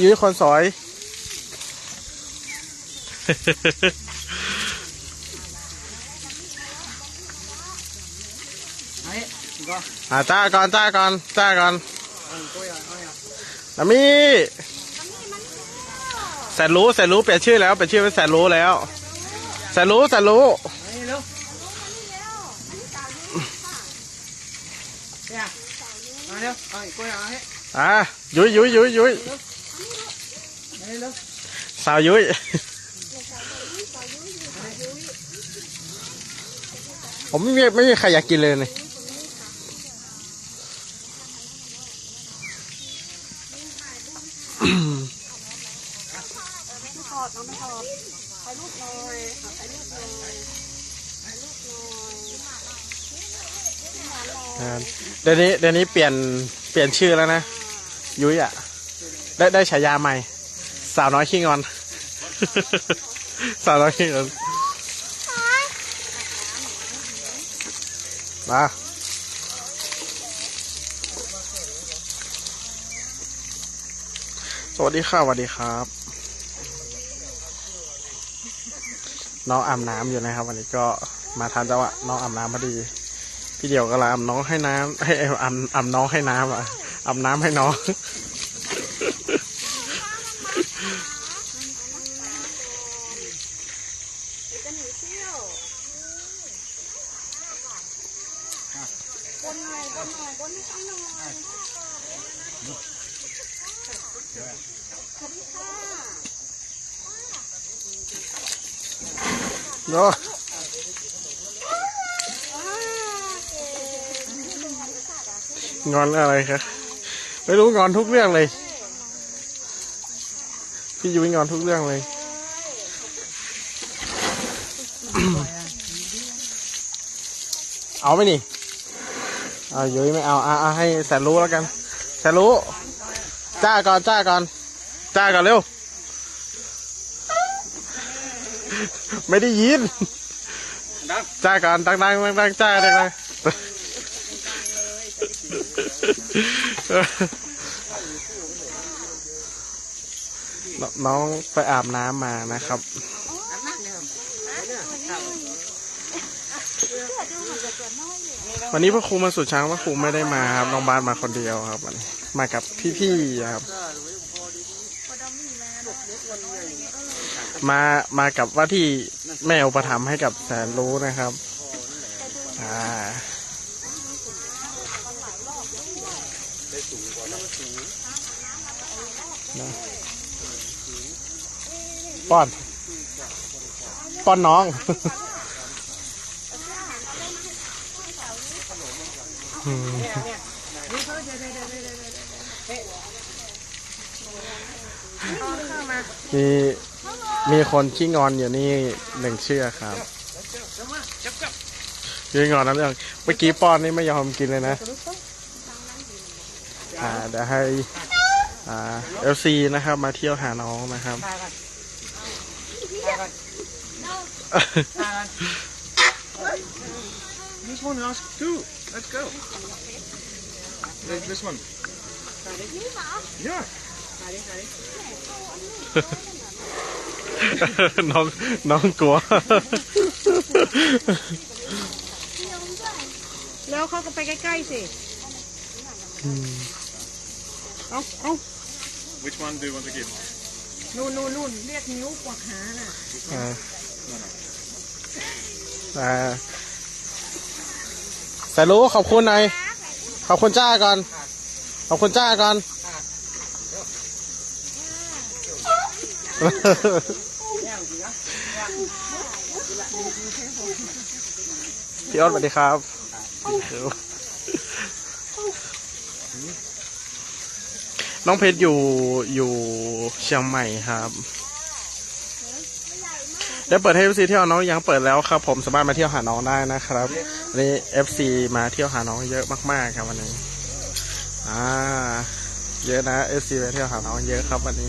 พี่ยุ้ยคนสวยเฮ้ยก็อ่าจ้าก่อนจ้าก่อนจ้าก่อนเอาตัวอย่างเอาอย่างนามีแสนรู้แสนรู้เปลี่ยนชื่อแล้วเปลี่ยนชื่อเป็นแสนรู้แล้วแสนรู้แสนรู้เฮ้ยเร็วเนี่ยมาเร็วเอาอีกตัวอย่างเอาให้อ่ายุ้ยยุ้ยยุ้ยยุ้ยเฮ้ยเร็ว สาวยุ้ยผมไม่มีไม่มีใครอยากกินเลยนี่ไม่ถอดน้องไม่ถอดถ่ายรูปหน่อยขอถ่ายรูปหน่อยถ่ายรูปหน่อยอ่าเดี๋ยวนี้เดี๋ยวนี้เปลี่ยนเปลี่ยนชื่อแล้วนะ ยุ้ยอะ ได้ได้ฉายาใหม่ สาวน้อยขี้งอน สาวน้อยขี้งอน มาสวัสดีค่ะสวัสดีครับ น้องอาบน้ำอยู่นะครับ วันนี้ก็มาทันจังหวะน้องอาบน้ำพอดี พี่เดียวก็ลามน้องให้น้ำให้อาบอาบน้องให้น้ำอะอาบน้ำให้น้อง จะหนีเที่ยวบนหน่อยบนหน่อยบนให้ต้องหน่อยสวัสดีค่ะ เนาะงอนอะไรครับไม่รู้งอนทุกเรื่องเลย พี่ยุ้ยงอนทุกเรื่องเลยเอาไหมนี่เอายุ้ยไม่เอาเอาให้แสนรู้แล้วกัน แสนรู้ จ้าก่อนจ้าก่อน จ้าก่อนเร็ว ไม่ได้ยินดังจ้าก่อนดังดังดังดังจ้าดังดังนน้องไปอาบน้ำมานะครับวันนี้พระครูมาสุดช้างพระครูไม่ได้มาครับน้องบ้านมาคนเดียวครับวันนี้มากับพี่ๆครับ มามากับว่าที่แม่อุปถัมภ์ให้กับแสนรู้นะครับอ่าป้อน ป้อนน้องอืม มีมีคนขี้งอนอยู่นี่หนึ่งเชื่อกครับยืนงอนน้ำเรื่องเมื่อกี้ป้อนนี่ไม่ยอมกินเลยนะอ่าเดี๋ยวให้อ่าเอลซีนะครับ มาเที่ยวหาน้องนะครับถ่ายกันถ่ายกันถ่ายกัน This one has two. Let's go. There's this one. Yeah. น้องน้องกลัว แล้วเขาก็ไปใกล้ๆสิ เอาเอา Which one do you want to give? นู่นนู่นนู่นเรียกนิ้วกวักหาน่ะ อ่าอ่าแต่รู้ขอบคุณหน่อยขอบคุณจ้าก่อน ขอบคุณจ้าก่อน พี่อ้นสวัสดีครับน้องเพชรอยู่อยู่เชียงใหม่ครับได้เปิดให้ FC เที่ยวน้องยังเปิดแล้วครับ ผมสามารถมาเที่ยวหาน้องได้นะครับวันนี้ FC มาเที่ยวหาน้องเยอะมากๆครับวันนี้ อ่า เยอะนะ FC มาเที่ยวหาน้องเยอะครับวันนี้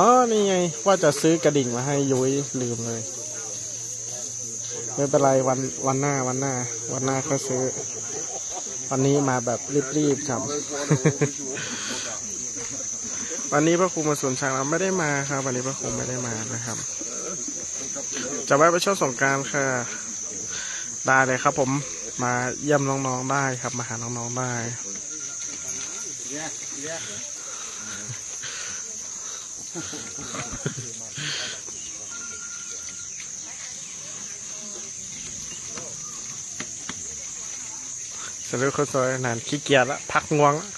อ๋อ นี่ไง ว่าจะซื้อกระดิ่งมาให้ยุ้ยลืมเลย ไม่เป็นไรวันวันหน้าวันหน้า วันหน้าก็ซื้อ วันนี้มาแบบรีบๆครับ วันนี้พระครูมาสวนช้างเราไม่ได้มาครับ วันนี้พระครูไม่ได้มานะครับ จะแวะไปช่วงสงกรารค่ะ ได้เลยครับ ผมมาเยี่ยมน้องๆได้ครับ มาหาน้องๆได้ สรุปคนสวยนานขี้เกียจละพักง่วงละ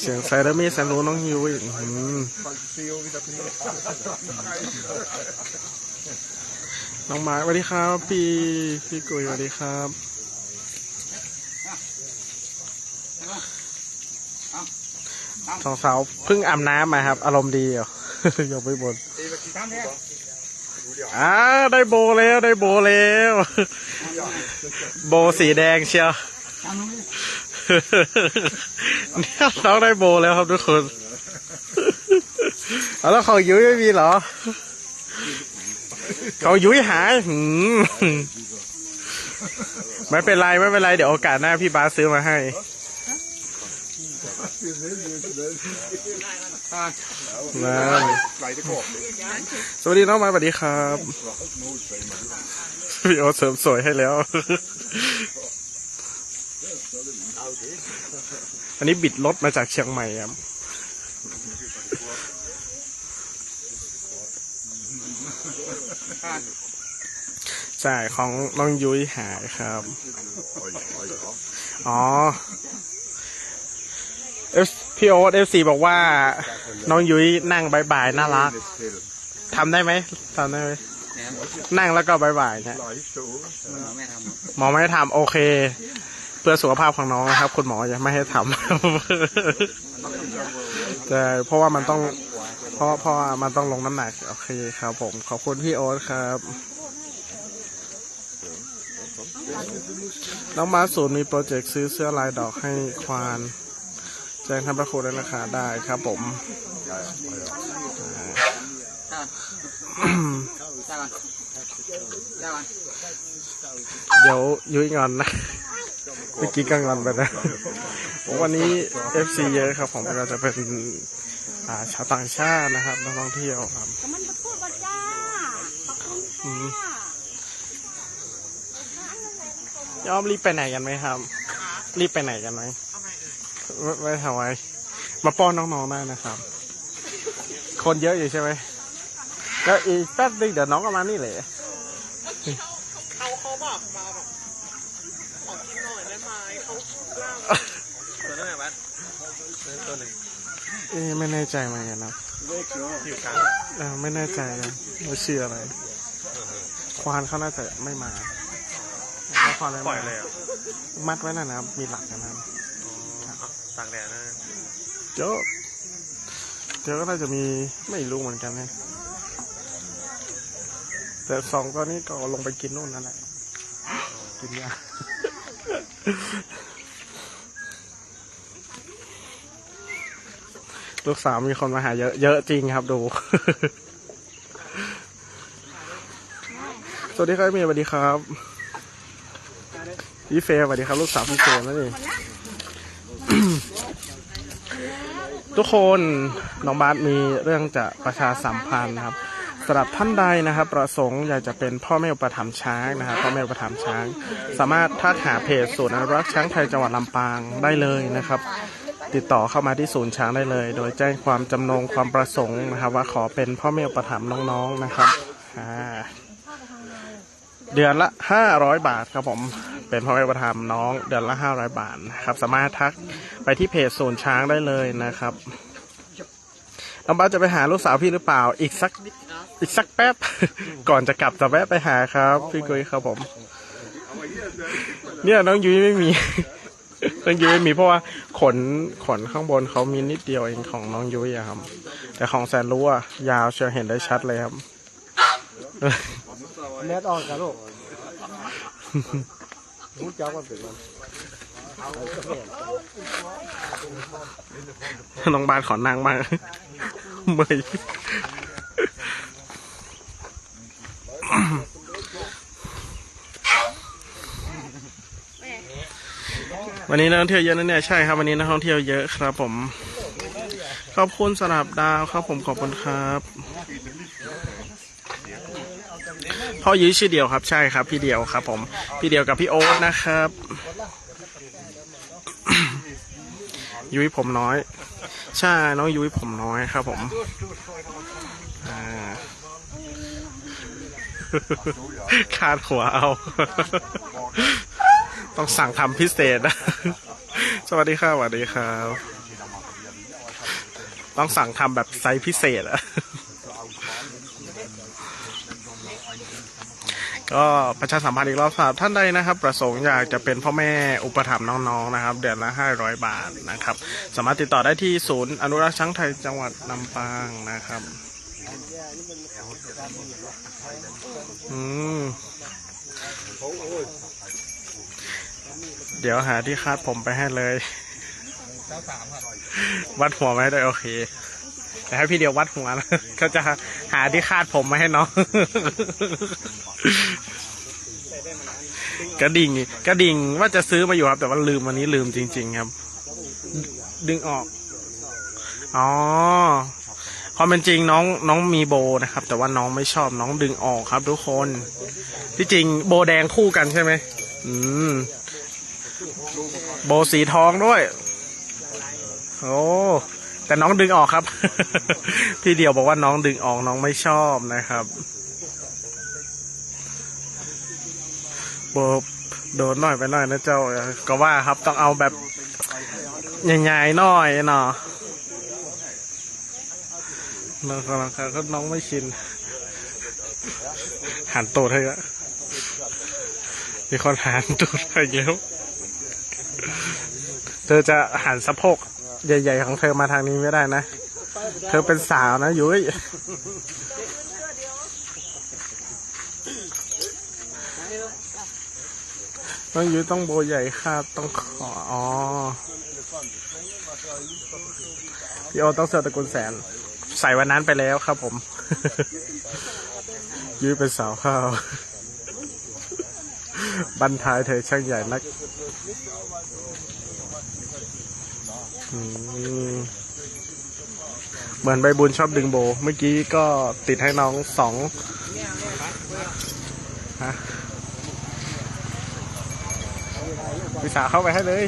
เสียงไซเรมีแสนรู้น้องยูอีกอื้อหือน้องไม้สวัสดีครับ พี่พี่กุยสวัสดีครับ สองสาวเพิ่งอาบน้ำมาครับ อารมณ์ดีเหรอ ยกไปบน ตามเนี่ย อ่าได้โบแล้วได้โบแล้ว โบสีแดงเชียวตามนู้นเนี่ยน้องได้โบแล้วครับทุกคนแล้วของยุ้ยไม่มีเหรอของยุ้ยหายไม่เป็นไรไม่เป็นไร เดี๋ยวโอกาสหน้าพี่บาสซื้อมาให้ นั่นสวัสดีน้องมาสวัสดีครับพี่โอเสริมสวยให้แล้ว อันนี้บิดรถมาจากเชียงใหม่ครับใช่ของน้องยุ้ยหายครับ อ๋อ เอฟพี่โอ๊ตเอฟซีบอกว่า น้องยุ้ยนั่งบายบายน่ารักทำได้ไหมทำได้ไหมนั่งแล้วก็บายบายนะเราไม่ทำหมอไม่ทำโอเค เพื่อสุขภาพของน้องนะครับ คุณหมอจะไม่ให้ทำแต่เพราะว่ามันต้องเพราะเพราะมันต้องลงน้ำหนักโอเคครับผมขอบคุณพี่โอ๊ตครับน้องมาศูนย์มีโปรเจกต์ซื้อเสื้อลายดอกให้ควาน จ้งท่านพระครูได้ราคาได้ครับผมเดี๋ยวยุ้ยงอนนะเมื่อกี้ก็งอนไปนะวันนี้ FC เยอะครับ ผมก็จะเป็นชาวต่างชาตินะครับนักท่องเที่ยวครับมันพูดว่าจ้าขอบคุณค่ะยอมรีบไปไหนกันไหมครับ รีบไปไหนกันไหม ไม่ไม่ทำไมมาป้อนน้องๆได้นะครับ คนเยอะอยู่ใช่ไหมก็อีกแป๊บนึงเดี๋ยวน้องก็มานี่แหละเขาเขาบอกมาแบบขอกินหน่อยได้ไหมเขาล่างตัวนั้นไหนวะตัวหนึ่งเอ๊ะไม่แน่ใจเหมือนกันนะอยู่กลางเออไม่แน่ใจนะว่าชื่ออะไร ควานเขาน่าจะไม่มาแล้วควานไม่ปล่อยมาเลยอะมัดไว้น่ะนะครับมีหลักนะครับ ตากแดดนะเดี๋ยวเดี๋ยวก็น่าจะมีไม่รู้เหมือนกันนะแต่สองตัวนี้ก็ลงไปกินนู่นนั่นแหละ กินยาลูกสาวมีคนมาหาเยอะเยอะจริงครับดู สวัสดีครับเมียสวัสดีครับ พี่เฟย์สวัสดีครับ ลูกสาวพี่เฟย์นั่นเอง ทุกคนน้องบาสมีเรื่องจะประชาสัมพันธ์นะครับสำหรับท่านใดนะครับ ประสงค์อยากจะเป็นพ่อแม่อุปถัมภ์ช้างนะครับพ่อแม่อุปถัมภ์ช้าง สามารถทักหาเพจศูนย์อนุรักษ์ช้างไทยจังหวัดลำปางได้เลยนะครับ ติดต่อเข้ามาที่ศูนย์ช้างได้เลย โดยแจ้งความจำนงความประสงค์นะครับ ว่าขอเป็นพ่อแม่อุปถัมภ์น้องๆนะครับอ่า เดือนละห้าร้อยบาทครับผม เป็นพ่อแม่ประธรรมน้องเดือนละห้าร้อยบาทนะครับ สามารถทักไปที่เพจศูนย์ช้างได้เลยนะครับน้องบ้าจะไปหาลูกสาวพี่หรือเปล่า อีกสักอีกสักแป๊บ ก่อนจะกลับจะแวะไปหาครับ พี่กุ้ยครับผม เนี่ยน้องยุ้ยไม่มี น้องยุ้ยไม่มีเพราะว่าขนขนข้างบนเขามีนิดเดียวเองของน้องยุ้ยอะครับ แต่ของแสนรู้อะยาวเชียวเห็นได้ชัดเลยครับ แมสออกกันลูกพูดเจ้าก็เป็นมันน้องบานขอนั่งบ้างเมื่อยวันนี้นักท่องเที่ยวเยอะนะเนี่ยใช่ครับวันนี้นักท่องเที่ยวเยอะครับผม ขอบคุณสลับดาวครับผมขอบคุณครับ พ่อยื้อชื่อเดียวครับ ใช่ครับ พี่เดียวครับ ผม พี่เดียวกับพี่โอ๊ตนะครับ ยุ้ยผมน้อย ใช่น้องยุ้ยผมน้อยครับ ผมอ่าคาดหัวเอา ต้องสั่งทำพิเศษนะ สวัสดีครับสวัสดีครับ ต้องสั่งทำแบบไซส์พิเศษอะ ก็ประชาสัมพันธ์อีกรอบสำหรับท่านใดนะครับ ประสงค์อยากจะเป็นพ่อแม่อุปถัมภ์น้องๆนะครับ เดือนละ 500 บาทนะครับ สามารถติดต่อได้ที่ศูนย์อนุรักษ์ช้างไทยจังหวัดลำปางนะครับอืมเดี๋ยวหาที่คาดผมไปให้เลย วัดหัวไหมได้โอเค แต่ให้พี่เดียววัดหัวนะเขาจะหาที่คาดผมมาให้น้องกระดิ่งกระดิ่งว่าจะซื้อมาอยู่ครับ แต่ว่าลืมวันนี้ลืมจริง ๆ ครับ ดึงออก อ๋อความเป็นจริงน้องน้องมีโบนะครับ แต่ว่าน้องไม่ชอบน้องดึงออกครับ ทุกคนที่จริงโบแดงคู่กันใช่ไหมอืมโบสีทองด้วย โอ้ แต่น้องดึงออกครับ พี่เดียวบอกว่าน้องดึงออกน้องไม่ชอบนะครับโบโดนหน่อยไปหน่อยนะเจ้า ก็ว่าครับต้องเอาแบบใหญ่ๆหน่อยเนาะน้องกำลังก็น้องไม่ชิน หันตูดให้อะมีคนหันตูดให้เยอะเธอจะหันสะโพก ใหญ่ ๆ ของเธอมาทางนี้ไม่ได้นะ เธอเป็นสาวนะยุ้ยต้องยุ้ยต้องโบใหญ่ค่ะต้องขออ๋อพี่โอต้องเสือตระกูลแสน ใส่วันนั้นไปแล้วครับผม ยุ้ยเป็นสาวข้าวบันทายเธอช่างใหญ่นัก เหมือนใบบุญชอบดึงโบ เมื่อกี้ก็ติดให้น้องสองฮะวิสาเข้าไปให้เลย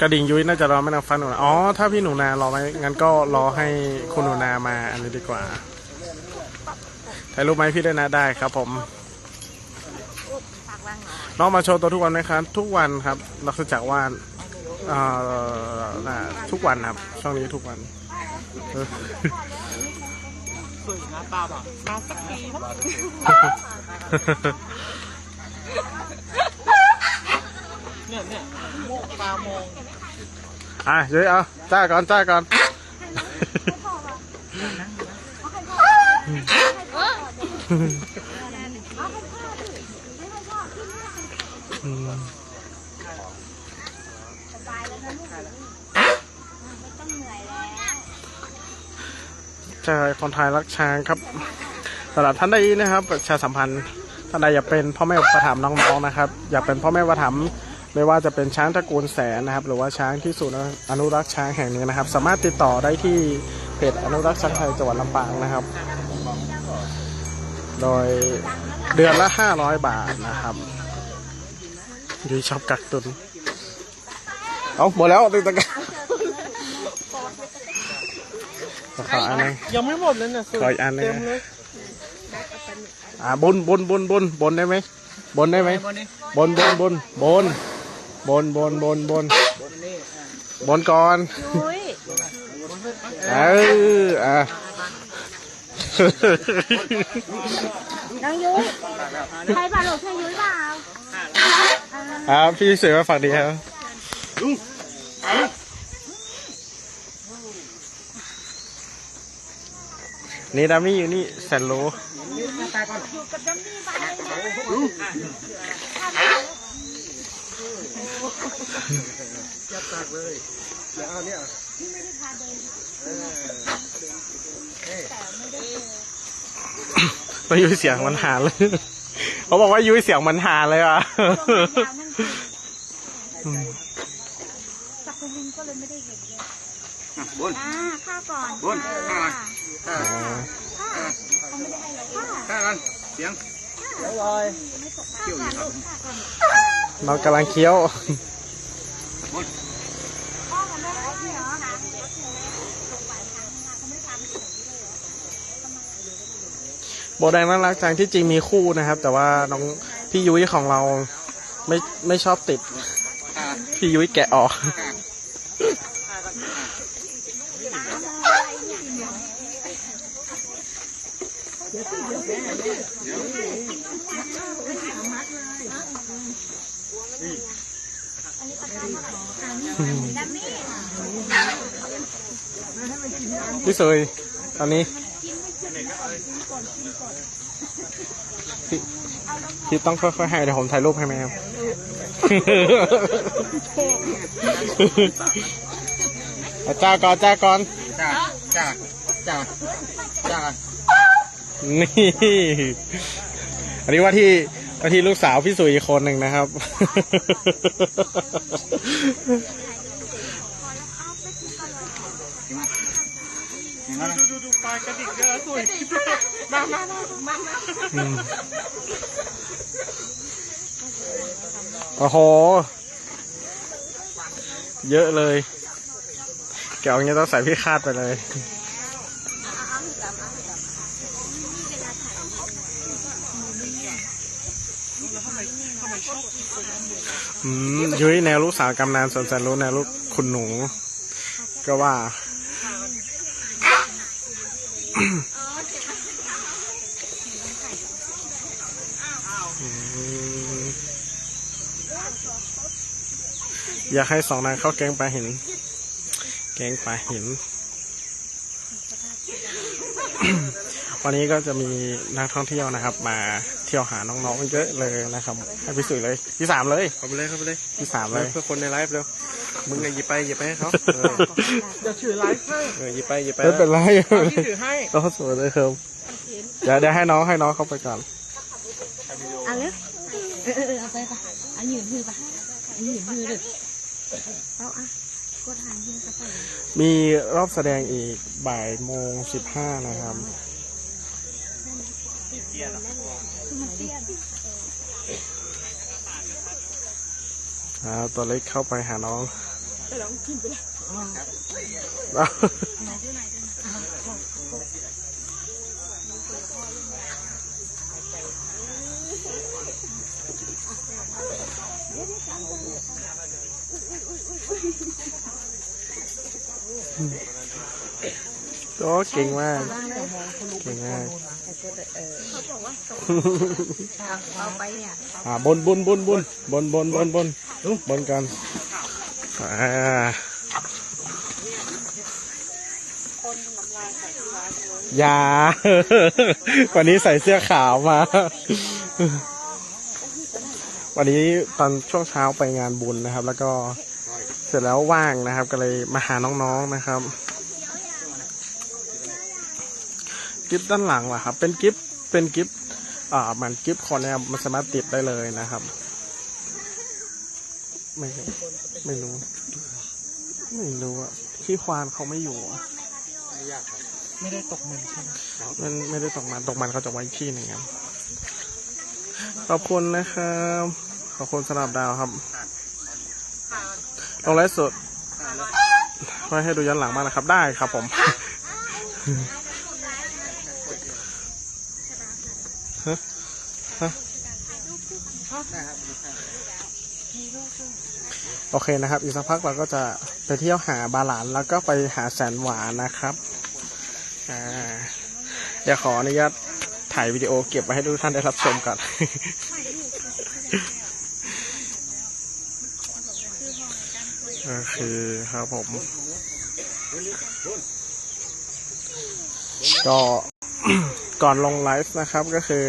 กระดิ่งยุ้ยน่าจะรอไม่นานฟันหนูนาอ๋อ ถ้าพี่หนูนารอไหมงั้นก็รอให้คุณหนูนามาอันนี้ดีกว่า ถ่ายรูปไหมพี่ด้วยนะได้ครับ ผม น้องมาโชว์ตัวทุกวันไหมครับ ทุกวันครับนอกจากว่าเอ่อน่ะทุกวันครับ ช่วงนี้ทุกวันเออสวยนะปลาแบบปลาสักที เนี่ยเนี่ยโมกปลาโมงอะยุ้ยเอาจ้าก่อนจ้าก่อนสบายแล้วนะลูกไม่ต้องเหนื่อยแล้วใช่คนไทยรักช้างครับสำหรับท่านใดนะครับประชาสัมพันธ์ท่านใดอยากเป็นพ่อแม่ประถมน้องๆนะครับ อยากเป็นพ่อแม่ประถม ไม่ว่าจะเป็นช้างตระกูลแสนนะครับ หรือว่าช้างที่ศูนย์อนุรักษ์ช้างแห่งนี้นะครับ สามารถติดต่อได้ที่เพจอนุรักษ์ช้างไทยจังหวัดลำปางนะครับ โดยเดือนละห้าร้อยบาทนะครับยุ้ยชอบกักตุนเอาหมดแล้วตึงตะกันขออันหนึงยังไม่หมดเลยเนี่ยสุดขออีกอันหนึงเต็มเลยอ่าบนบนบนบนบนได้ไหมบนได้ไหมบนนี้บนบนบน บนบนบนบนบนบนนี้อะบนก่อนยุ้ยเอออะน้องยุ้ยใครเปล่าลูกใช่ยุ้ยเปล่าอ่าพี่สวยมาฝากดีครับนี่ดามี่อยู่นี่แสน ยับตากเลยเดี๋ยวเอาเนี่ยนี่ไม่ได้พาเดินเออแต่ไม่ได้เจยุ่ยเสียงมันหาเลย เขาบอกว่ายุ่ยเสียงมันหาเลยอะจับคนนึงก็เลยไม่ได้เห็นเลยบนญข้าก่อนบนญข้าข้าข้ากันเสียงเรียบร้อยเกี่ยวอยู่ครับ เรอหาลงไปทางเขาไม่ได้ทำโบแดงน่ารักจังที่จริงมีคู่นะครับ แต่ว่าน้องพี่ยุ้ยของเราไม่ไม่ชอบติด พี่ยุ้ยแกะออกข้า พี่เสยตอนนี้พี่พี่ต้องค่อยๆให้เดี๋ยวผมถ่ายรูปให้ไหมครับเอาจ้าก่อนจ้าก่อนจ้าจ้าจ้าจ้านี่ อันนี้ว่าที่ ว่าที่ลูกสาวพี่สุยอีกคนหนึ่งนะครับ ดูดูดูปลากระดิกเยอะสวยมามามามามาโอ้โห เยอะเลย แกเอาอย่างนี้ต้องใส่พี่คาดไปเลย อืมยุ้ยแนวลูกสาวกำนันสนใจรู้แนวลูกคุณหนู ก็ว่าอืมอยากให้สองนางเข้าแก๊งปลาหิน แก๊งปลาหิน วันนี้ก็จะมีนักท่องเที่ยวนะครับ มาเที่ยวหาน้องๆเยอะเลยนะครับให้พี่สุยเลยพี่สามเลยเข้าไปเลยเข้าไปเลยพี่สามเลยเพื่อคนในไลฟ์เร็วมึงไงหยิบไปหยิบไปให้เขาเออเดี๋ยวถือไลฟ์ให้เออหยิบไปหยิบไปไม่เป็นไรเอาที่ถือให้เราสวยเลยครับเดี๋ยวเดี๋ยวให้น้องให้น้องเข้าไปก่อนเอาเลยเออเออเออเอาไปปะอันยืนมือปะอันยืนมือเลยเอาอะกดหางยืนกระเป๋ามีรอบแสดงอีกบ่ายโมงสิบห้านะครับ ตี้ยนะมันเตี้ยอ่าตัวเล็กเข้าไปหาน้องไปลองกินไปละอืม โอ้เก่งมาก เก่งมากเอาไปเนี่ยอ่าบนบนบนบนบนบนบนบนบนกันอ่าอย่าวันนี้ใส่เสื้อขาวมา วันนี้ตอนช่วงเช้าไปงานบุญนะครับ แล้วก็เสร็จแล้วว่างนะครับ ก็เลยมาหาน้องๆนะครับ กิฟต์ด้านหลังล่ะครับ เป็นกิฟต์เป็นกิฟต์อ่ามันกิฟต์คอนเนี่ยมันสามารถติดได้เลยนะครับ ไม่ไม่รู้ ไม่รู้อะที่ควานเขาไม่อยู่อะไม่ได้ตกมันใช่ไหมมันไม่ได้ตกมันตกมันเขาจะไว้ที่หนึ่งครับขอบคุณนะครับขอบคุณสำหรับดาวครับลงไลฟ์สดไว้ให้ดูย้อนหลังบ้างนะครับ ได้ครับผม ฮะฮะ โอเคนะครับ อีกสักพักเราก็จะไปเที่ยวหาบาหลานแล้วก็ไปหาแสนหวานนะครับอ่าเดี๋ยวขออนุญาตถ่ายวิดีโอเก็บไว้ให้ทุกท่านได้รับชมก่อนก็คือครับผม ก็ก่อนลงไลฟ์นะครับก็คือ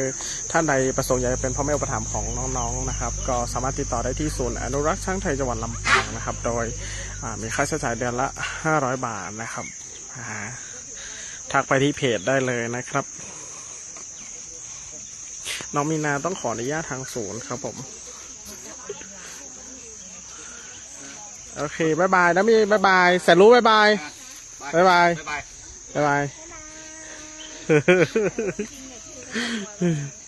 ท่านใดประสงค์อยากจะเป็นพ่อแม่อุปถัมภ์ของน้องๆนะครับ ก็สามารถติดต่อได้ที่ศูนย์อนุรักษ์ช้างไทยจังหวัดลำปางนะครับ โดยมีค่าใช้จ่ายเดือนละ 500 บาทนะครับทักไปที่เพจได้เลยนะครับ น้องมีนาต้องขออนุญาตทางศูนย์ครับผม โอเคบายบายนะมีบายบายแสนรู้บายบายบายบายบ๊ายบายบายบาย